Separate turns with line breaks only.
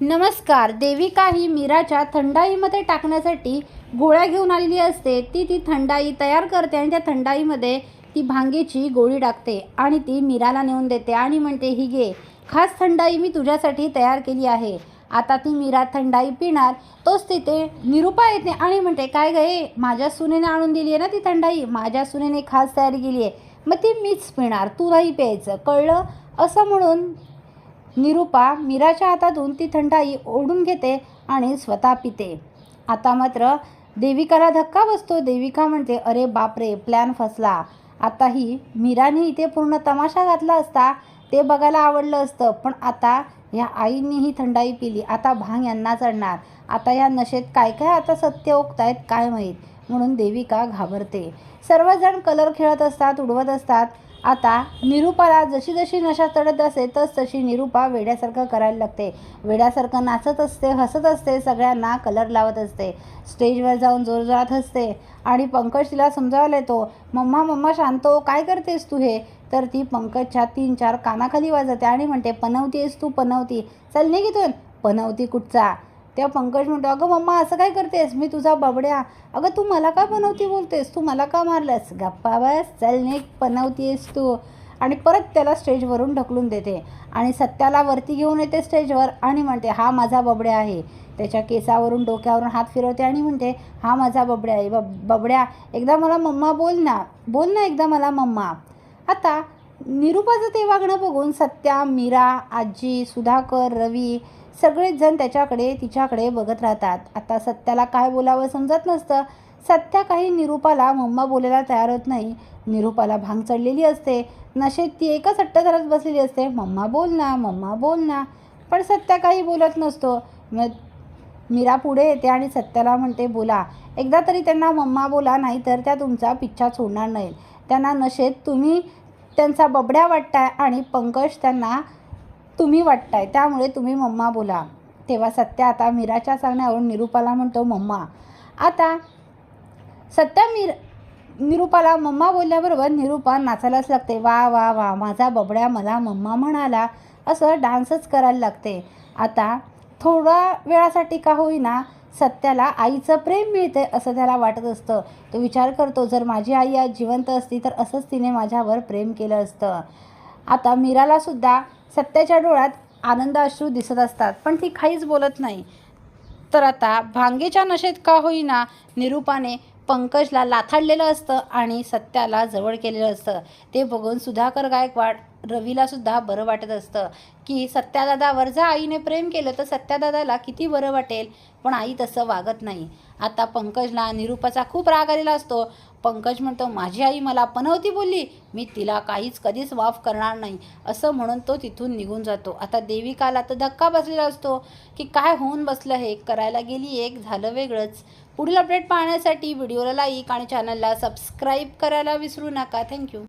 नमस्कार देविका ही मीराच्या थंडाईमध्ये टाकण्यासाठी गोळ्या घेऊन आलेली असते. ती ती थंडाई तयार करते आणि त्या थंडाईमध्ये ती भांगेची गोळी टाकते आणि ती मीराला नेऊन देते आणि म्हणते ही घे. खास थंडाई मी तुझ्यासाठी तयार केली आहे. आता ती मीरा थंडाई पिणार तोच तिथे निरुपा येते आणि म्हणते काय गे माझ्या सुनेने आणून दिली आहे ना ती थंडाई? माझ्या सुनेने खास तयारी केली आहे. मग ती मीच पिणार तू नाही प्यायचं. कळलं? असं म्हणून निरुपा मीराच्या हातातून ती थंडाई ओढून घेते आणि स्वतः पिते. आता मात्र देविकाला धक्का बसतो. देविका म्हणते अरे बापरे प्लॅन फसला. आता ही मीराने इथे पूर्ण तमाशा घातला असता ते बघायला आवडलं असतं पण आता या आईंनी ही थंडाई पिली. आता भांग यांना चढणार. आता या नशेत काय काय आता सत्य ओकतायत काय माहीत? म्हणून देविका घाबरते. सर्वजण कलर खेळत असतात उडवत असतात. आता निरूपाला जशी जशी नशा चढत असे तस तशी निरुपा वेड्यासारखं करायला लागते. वेड्यासारखं नाचत असते हसत असते सगळ्यांना कलर लावत असते. स्टेजवर जाऊन जोरजोरात हसते. आणि पंकज तिला समजावायला येतो मम्मा मम्मा शांतो हो, काय करतेस तू हे? तर ती पंकजच्या तीन चार कानाखाली वाजवते आणि म्हणते पनवतीस तू पनवती. चल निघितून इथून. पनवती कुठचा? तेव्हा पंकज म्हणतो अगं मम्मा असं काय करतेस? मी तुझा बबड्या. अगं तू मला का बनवती बोलतेस? तू मला का मारलंस? गप्पा बस चल नेक बनवतीस तू. आणि परत त्याला स्टेजवरून ढकलून देते. आणि सत्याला वरती घेऊन येते स्टेजवर आणि म्हणते हा माझा बबड्या आहे. त्याच्या केसावरून डोक्यावरून हात फिरवते आणि म्हणते हा माझा बबड्या आहे. बब बबड्या एकदा मला मम्मा बोल ना बोल ना एकदा मला मम्मा. आता निरुपाचं ते वागणं बघून सत्या मीरा आजी सुधाकर रवी सगळेच जण त्याच्याकडे तिच्याकडे बघत राहतात. आता सत्याला काय बोलावं समजत नसतं. सत्या काही निरुपाला मम्मा बोलायला तयार होत नाही. निरुपाला भांग चढलेली असते. नशेत ती एकच हट्ट धरत बसलेली असते. मम्मा बोल ना मम्मा बोल ना. पण सत्या काही बोलत नसतो. मग मीरा पुढे येते आणि सत्याला म्हणते बोला. एकदा तरी त्यांना मम्मा बोला नाही तर त्या तुमचा पिच्छा सोडणार नाही त्यांना नशेत तुम्ही त्यांचा बबड्या वाटताय आणि पंकज त्यांना तुम्ही वाटताय त्यामुळे तुम्ही मम्मा बोला. तेव्हा सत्या आता मीराच्या सांगण्यावरून निरुपाला म्हणतो मम्मा. आता सत्या मीर निरुपाला मम्मा बोलल्याबरोबर निरुपा नाचायलाच लागते. वा वा वा माझा बबड्या मला मम्मा म्हणाला. असं डान्सच करायला लागते. आता थोडा वेळासाठी का होईना सत्याला आईचं प्रेम मिळते असं त्याला वाटत असतं. तो विचार करतो जर माझी आई आज जिवंत असती तर असंच तिने माझ्यावर प्रेम केलं असतं. आता मीरालासुद्धा सत्याच्या डोळ्यात आनंद अश्रू दिसत असतात पण ती काहीच बोलत नाही. तर आता भांगेच्या नशेत का होईना निरूपाने पंकजला लाथाडलेलं असतं आणि सत्याला जवळ केलेलं असतं. ते बघून सुधाकर गायकवाड रवीलासुद्धा बरं वाटत असतं. की सत्यादादावर जर आईने प्रेम केलं तर सत्यादादाला किती बरं वाटेल? पण आई तसं वागत नाही. आता पंकजला निरूपाचा खूप राग आलेला असतो. पंकज म्हणतो माझी आई मला पनवती बोलली. मी तिला काहीच कधीच माफ करणार नाही. असं म्हणून तो तिथून निघून जातो. आता देविकाला तर धक्का बसलेला असतो की काय होऊन बसलं हे? करायला गेली एक झालं वेगळंच. पुढील अपडेट पाहण्यासाठी व्हिडिओला लाईक आणि चॅनलला सबस्क्राईब करायला विसरू नका. थँक्यू